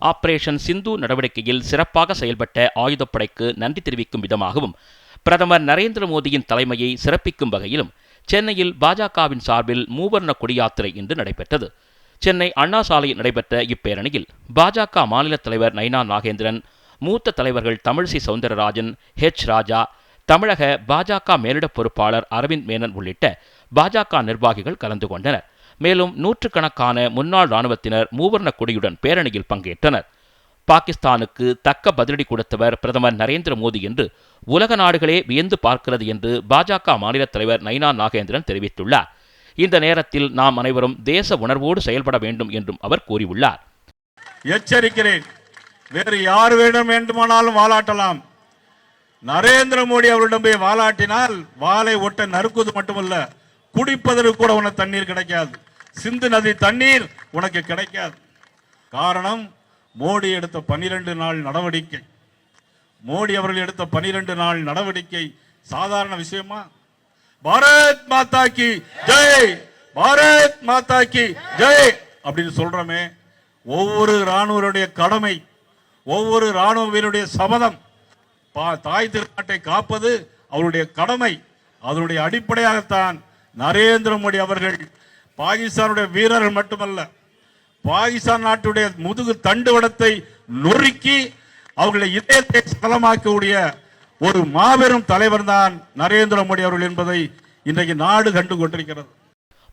Operation சிந்து நடவடிக்கையில் சிறப்பாக செயல்பட்ட ஆயுதப்படைக்கு நன்றி தெரிவிக்கும் விதமாகவும் பிரதமர் நரேந்திர மோடியின் தலைமையை சிறப்பிக்கும் வகையிலும் சென்னையில் பாஜகவின் சார்பில் மூவர்ண கொடியாத்திரை இன்று நடைபெற்றது. சென்னை அண்ணா சாலையில் நடைபெற்ற இப்பேரணியில் பாஜக மாநில தலைவர் நைனா நாகேந்திரன் மூத்த தலைவர்கள் தமிழிசை சவுந்தரராஜன் ஹெச் ராஜா தமிழக பாஜக மேலிட பொறுப்பாளர் அரவிந்த் மேனன் உள்ளிட்ட பாஜக நிர்வாகிகள் கலந்து கொண்டனர். மேலும் நூற்றுக்கணக்கான முன்னாள் ராணுவத்தினர் மூவர்ண கொடியுடன் பேரணியில் பங்கேற்றனர். பாகிஸ்தானுக்கு தக்க பதிலடி கொடுத்தவர் பிரதமர் நரேந்திர மோடி என்று உலக நாடுகளே வியந்து பார்க்கிறது என்று பாஜக மாநில தலைவர் நைனா நாகேந்திரன் தெரிவித்துள்ளார். இந்த நேரத்தில் நாம் அனைவரும் தேச உணர்வோடு செயல்பட வேண்டும் என்றும் அவர் கூறியுள்ளார். எச்சரிக்கிறேன். வேறு யார் வேண்டும் வேண்டுமானாலும் வாலாட்டலாம். நரேந்திர மோடி அவரிடம் போய் வாலாட்டினால் வாளை ஒட்ட நறுக்குவது மட்டுமல்ல குடிப்பதற்கு கூட உனக்கு தண்ணீர் கிடைக்காது. சிந்து நதி தண்ணீர் உனக்கு கிடைக்காது. காரணம் மோடி எடுத்த பன்னிரண்டு நாள் நடவடிக்கை. மோடி அவர்கள் எடுத்த பனிரெண்டு நாள் நடவடிக்கை சாதாரண விஷயமா? பாரத் மாதா கி ஜெய்! பாரத் மாதா கி ஜெய்! அப்படின்னு சொல்றோமே ஒவ்வொரு இராணுவருடைய கடமை ஒவ்வொரு இராணுவ வீரருடைய சபதம் பா- தாய் திருநாட்டை காப்பது அவருடைய கடமை. அதனுடைய அடிப்படையாகத்தான் நரேந்திர மோடி அவர்கள் பாகிஸ்தானுடைய வீரர்கள் மட்டுமல்ல பாகிஸ்தான் நாட்டுடைய முதுகு தண்டுவடத்தை நொறுக்கி அவர்களை இதயத்தை சலமாக்கக்கூடிய ஒரு மாபெரும் தலைவர் தான் நரேந்திர மோடி அவர்கள் என்பதை இன்றைக்கு நாடு கண்டு கொண்டிருக்கிறது.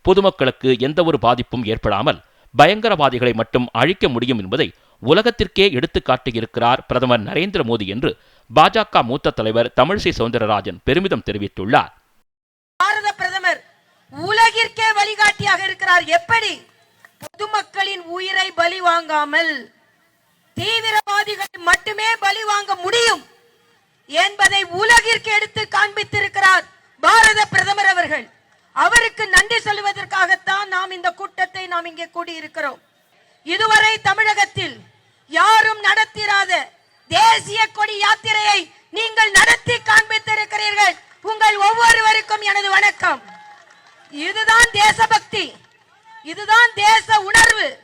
பொதுமக்களுக்கு எந்த ஒரு பாதிப்பும் ஏற்படாமல் பயங்கரவாதிகளை மட்டும் அழிக்க முடியும் என்பதை உலகத்திற்கே எடுத்து காட்டியிருக்கிறார் பிரதமர் நரேந்திர மோடி என்று பாஜக மூத்த தலைவர் தமிழிசை சவுந்தரராஜன் பெருமிதம் தெரிவித்துள்ளார். உலகிற்கே வழிகாட்டியாக இருக்கிறார். எப்படி? பொதுமக்களின் உயிரை பலி வாங்காமல் தீவிரவாதிகள் மட்டுமே பலி வாங்க முடியும் என்பதை உலகிற்கு எடுத்து காண்பித்திருக்கிறார் பாரத பிரதமர் அவர்கள். அவருக்கு நன்றி சொல்வதற்காகத்தான் நாம் இந்த கூட்டத்தை நாம் இங்கே கூடியிருக்கிறோம். இதுவரை தமிழகத்தில் யாரும் நடத்திராத தேசிய கொடி யாத்திரையை நீங்கள் நடத்தி காண்பித்திருக்கிறீர்கள். உங்கள் ஒவ்வொருவருக்கும் எனது வணக்கம். இதுதான் தேசபக்தி. இதுதான் தேச உணர்வு.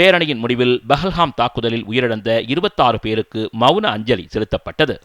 பேரணியின் முடிவில் பஹல்ஹாம் தாக்குதலில் உயிரிழந்த இருபத்தாறு பேருக்கு மௌன அஞ்சலி செலுத்தப்பட்டது.